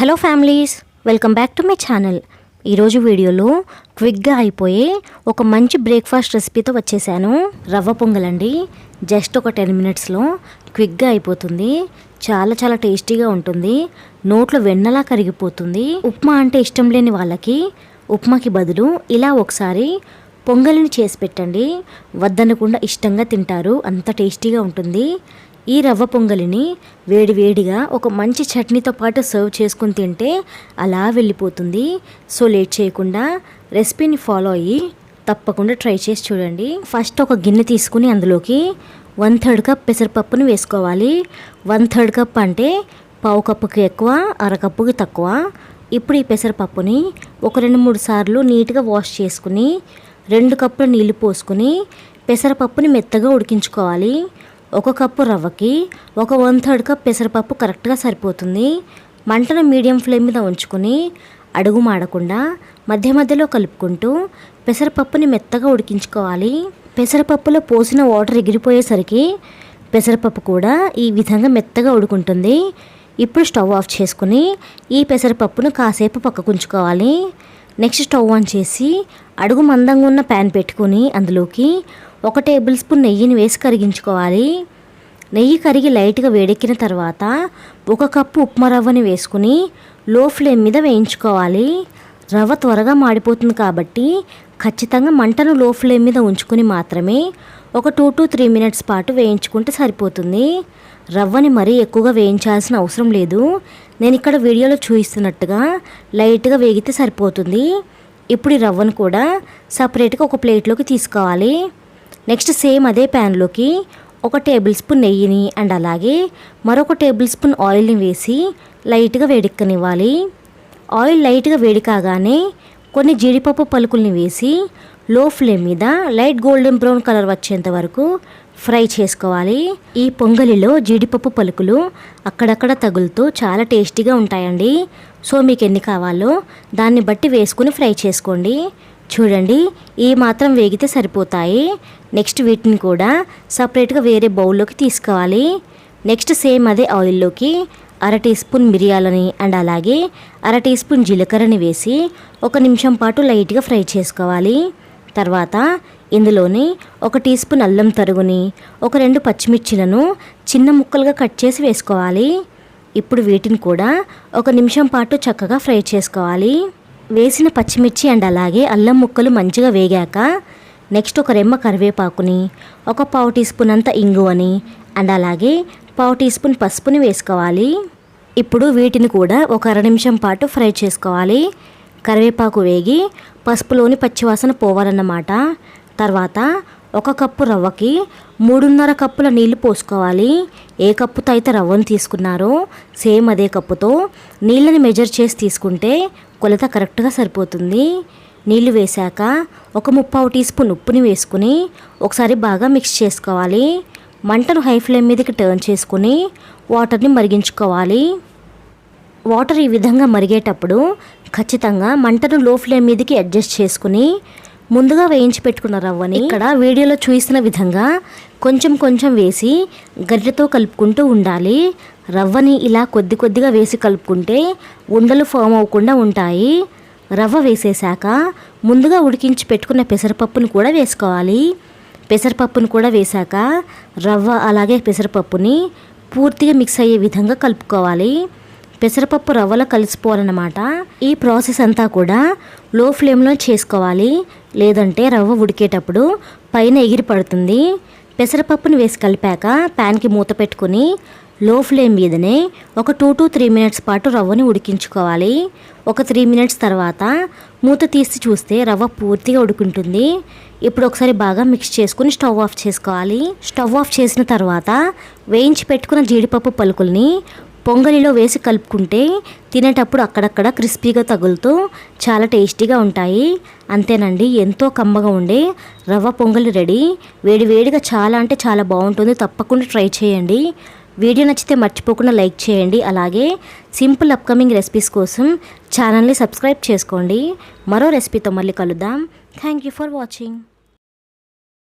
Hello families welcome back to my channel. ఈరోజు వీడియోలో క్విక్గా అయిపోయే ఒక మంచి బ్రేక్ఫాస్ట్ రెసిపీతో వచ్చేసాను. రవ్వ పొంగలండి. జస్ట్ ఒక టెన్ మినిట్స్లో క్విక్గా అయిపోతుంది. చాలా చాలా టేస్టీగా ఉంటుంది. నోట్లో వెన్నలా కరిగిపోతుంది. ఉప్మా అంటే ఇష్టం లేని వాళ్ళకి ఉప్మాకి బదులు ఇలా ఒకసారి పొంగలిని చేసి పెట్టండి. వద్దనకుండా ఇష్టంగా తింటారు. అంత టేస్టీగా ఉంటుంది. ఈ రవ్వ పొంగలిని వేడివేడిగా ఒక మంచి చట్నీతో పాటు సర్వ్ చేసుకుని తింటే అలా వెళ్ళిపోతుంది. సో లేట్ చేయకుండా రెసిపీని ఫాలో అయ్యి తప్పకుండా ట్రై చేసి చూడండి. ఫస్ట్ ఒక గిన్నె తీసుకుని అందులోకి వన్ థర్డ్ కప్ పెసరపప్పుని వేసుకోవాలి. వన్ థర్డ్ కప్ అంటే పావు కప్పుకి ఎక్కువ అరకప్పుకి తక్కువ. ఇప్పుడు ఈ పెసరపప్పుని ఒక రెండు మూడు సార్లు నీట్గా వాష్ చేసుకుని రెండు కప్పుల నీళ్ళు పోసుకుని పెసరపప్పుని మెత్తగా ఉడికించుకోవాలి. ఒక కప్పు రవ్వకి ఒక వన్ థర్డ్ కప్ పెసరపప్పు కరెక్ట్గా సరిపోతుంది. మంటను మీడియం ఫ్లేమ్ మీద ఉంచుకొని అడుగు మాడకుండా మధ్య మధ్యలో కలుపుకుంటూ పెసరపప్పుని మెత్తగా ఉడికించుకోవాలి. పెసరపప్పులో పోసిన వాటర్ ఎగిరిపోయేసరికి పెసరపప్పు కూడా ఈ విధంగా మెత్తగా ఉడుకుంటుంది. ఇప్పుడు స్టవ్ ఆఫ్ చేసుకుని ఈ పెసరపప్పును కాసేపు పక్కకుంచుకోవాలి నెక్స్ట్ స్టవ్ ఆన్ చేసి అడుగు మందంగా ఉన్న ప్యాన్ పెట్టుకొని అందులోకి ఒక టేబుల్ స్పూన్ నెయ్యిని వేసి కరిగించుకోవాలి. నెయ్యి కరిగి లైట్గా వేడెక్కిన తర్వాత ఒక కప్పు ఉప్మా రవ్వని వేసుకుని లో ఫ్లేమ్ మీద వేయించుకోవాలి. రవ్వ త్వరగా మాడిపోతుంది కాబట్టి ఖచ్చితంగా మంటను లో ఫ్లేమ్ మీద ఉంచుకుని మాత్రమే ఒక టూ టు త్రీ మినిట్స్ పాటు వేయించుకుంటే సరిపోతుంది. రవ్వని మరీ ఎక్కువగా వేయించాల్సిన అవసరం లేదు. నేను ఇక్కడ వీడియోలో చూపిస్తున్నట్టుగా లైట్గా వేగితే సరిపోతుంది. ఇప్పుడు ఈ రవ్వను కూడా సపరేట్గా ఒక ప్లేట్లోకి తీసుకోవాలి. నెక్స్ట్ సేమ్ అదే ప్యాన్లోకి ఒక టేబుల్ స్పూన్ నెయ్యిని అండ్ అలాగే మరొక టేబుల్ స్పూన్ ఆయిల్ని వేసి లైట్గా వేడెక్కనివ్వాలి. ఆయిల్ లైట్గా వేడి కాగానే కొన్ని జీడిపప్పు పలుకుల్ని వేసి లో ఫ్లేమ్ మీద లైట్ గోల్డెన్ బ్రౌన్ కలర్ వచ్చేంత వరకు ఫ్రై చేసుకోవాలి. ఈ పొంగలిలో జీడిపప్పు పలుకులు అక్కడక్కడ తగులుతూ చాలా టేస్టీగా ఉంటాయండి. సో మీకు ఎన్ని కావాలో దాన్ని బట్టి వేసుకుని ఫ్రై చేసుకోండి. చూడండి ఈ మాత్రం వేగితే సరిపోతాయి. నెక్స్ట్ వీటిని కూడా సపరేట్గా వేరే బౌల్లోకి తీసుకోవాలి. నెక్స్ట్ సేమ్ అదే ఆయిల్లోకి అర టీ స్పూన్ మిరియాలని అండ్ అలాగే అర టీ స్పూన్ జీలకర్రని వేసి ఒక నిమిషం పాటు లైట్గా ఫ్రై చేసుకోవాలి. తర్వాత ఇందులోని ఒక టీ స్పూన్ అల్లం తరుగుని ఒక రెండు పచ్చిమిర్చిలను చిన్న ముక్కలుగా కట్ చేసి వేసుకోవాలి. ఇప్పుడు వీటిని కూడా ఒక నిమిషం పాటు చక్కగా ఫ్రై చేసుకోవాలి. వేసిన పచ్చిమిర్చి అండ్ అలాగే అల్లం ముక్కలు మంచిగా వేగాక నెక్స్ట్ ఒక రెమ్మ కరివేపాకుని ఒక పావు టీ స్పూన్ అంత ఇంగువని అండ్ అలాగే పావు టీ స్పూన్ పసుపుని వేసుకోవాలి. ఇప్పుడు వీటిని కూడా ఒక అర నిమిషం పాటు ఫ్రై చేసుకోవాలి. కరివేపాకు వేగి పసుపులోని పచ్చివాసన పోవాలన్నమాట. తర్వాత ఒక కప్పు రవ్వకి మూడున్నర కప్పుల నీళ్ళు పోసుకోవాలి. ఏ కప్పుతో అయితే రవ్వను తీసుకున్నారో సేమ్ అదే కప్పుతో నీళ్ళని మెజర్ చేసి తీసుకుంటే కొలత కరెక్ట్గా సరిపోతుంది. నీళ్ళు వేశాక ఒక ముప్పావు టీ స్పూన్ ఉప్పుని వేసుకుని ఒకసారి బాగా మిక్స్ చేసుకోవాలి. మంటను హై ఫ్లేమ్ మీదకి టర్న్ చేసుకుని వాటర్ని మరిగించుకోవాలి. వాటర్ ఈ విధంగా మరిగేటప్పుడు ఖచ్చితంగా మంటను లో ఫ్లేమ్ మీదకి అడ్జస్ట్ చేసుకుని ముందుగా వేయించి పెట్టుకున్న రవ్వని ఇక్కడ వీడియోలో చూసిన విధంగా కొంచెం కొంచెం వేసి గడ్డతో కలుపుకుంటూ ఉండాలి. రవ్వని ఇలా కొద్ది కొద్దిగా వేసి కలుపుకుంటే ఉండలు ఫామ్ అవ్వకుండా ఉంటాయి. రవ్వ వేసేసాక ముందుగా ఉడికించి పెట్టుకున్న పెసరపప్పును కూడా వేసుకోవాలి. పెసరపప్పును కూడా వేశాక రవ్వ అలాగే పెసరపప్పుని పూర్తిగా మిక్స్ అయ్యే విధంగా కలుపుకోవాలి. పెసరపప్పు రవ్వలో కలిసిపోవాలన్నమాట. ఈ ప్రాసెస్ అంతా కూడా లో ఫ్లేమ్లో చేసుకోవాలి. లేదంటే రవ్వ ఉడికేటప్పుడు పైన ఎగిరి పడుతుంది. పెసరపప్పుని వేసి కలిపాక ప్యాన్కి మూత పెట్టుకుని లో ఫ్లేమ్ మీదనే ఒక టూ టు త్రీ మినిట్స్ పాటు రవ్వని ఉడికించుకోవాలి. ఒక త్రీ మినిట్స్ తర్వాత మూత తీసి చూస్తే రవ్వ పూర్తిగా ఉడుకుంటుంది. ఇప్పుడు ఒకసారి బాగా మిక్స్ చేసుకుని స్టవ్ ఆఫ్ చేసుకోవాలి. స్టవ్ ఆఫ్ చేసిన తర్వాత వేయించి పెట్టుకున్న జీడిపప్పు పలుకుల్ని పొంగలిలో వేసి కలుపుకుంటే తినేటప్పుడు అక్కడక్కడ క్రిస్పీగా తగులుతూ చాలా టేస్టీగా ఉంటాయి. అంతేనండి ఎంతో కమ్మగా ఉండే రవ్వ పొంగలి రెడీ. వేడివేడిగా చాలా అంటే చాలా బాగుంటుంది. తప్పకుండా ట్రై చేయండి. వీడియో నచ్చితే మర్చిపోకుండా లైక్ చేయండి. అలాగే సింపుల్ అప్కమింగ్ రెసిపీస్ కోసం ఛానల్ని సబ్స్క్రైబ్ చేసుకోండి. మరో రెసిపీతో మళ్ళీ కలుద్దాం. Thank you for watching.